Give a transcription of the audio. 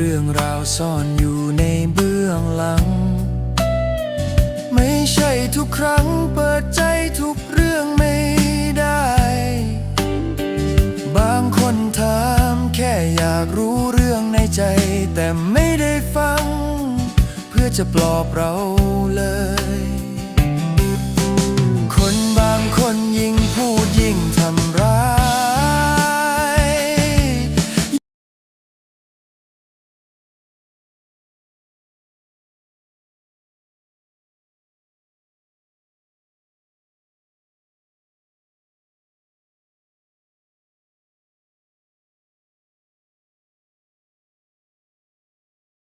เรื่องราวซ่อนอยู่ในเบื้องหลัง ไม่ใช่ทุกครั้งเปิดใจทุกเรื่องไม่ได้ บางคนถามแค่อยากรู้เรื่องในใจ แต่ไม่ได้ฟัง เพื่อจะปลอบเราเลย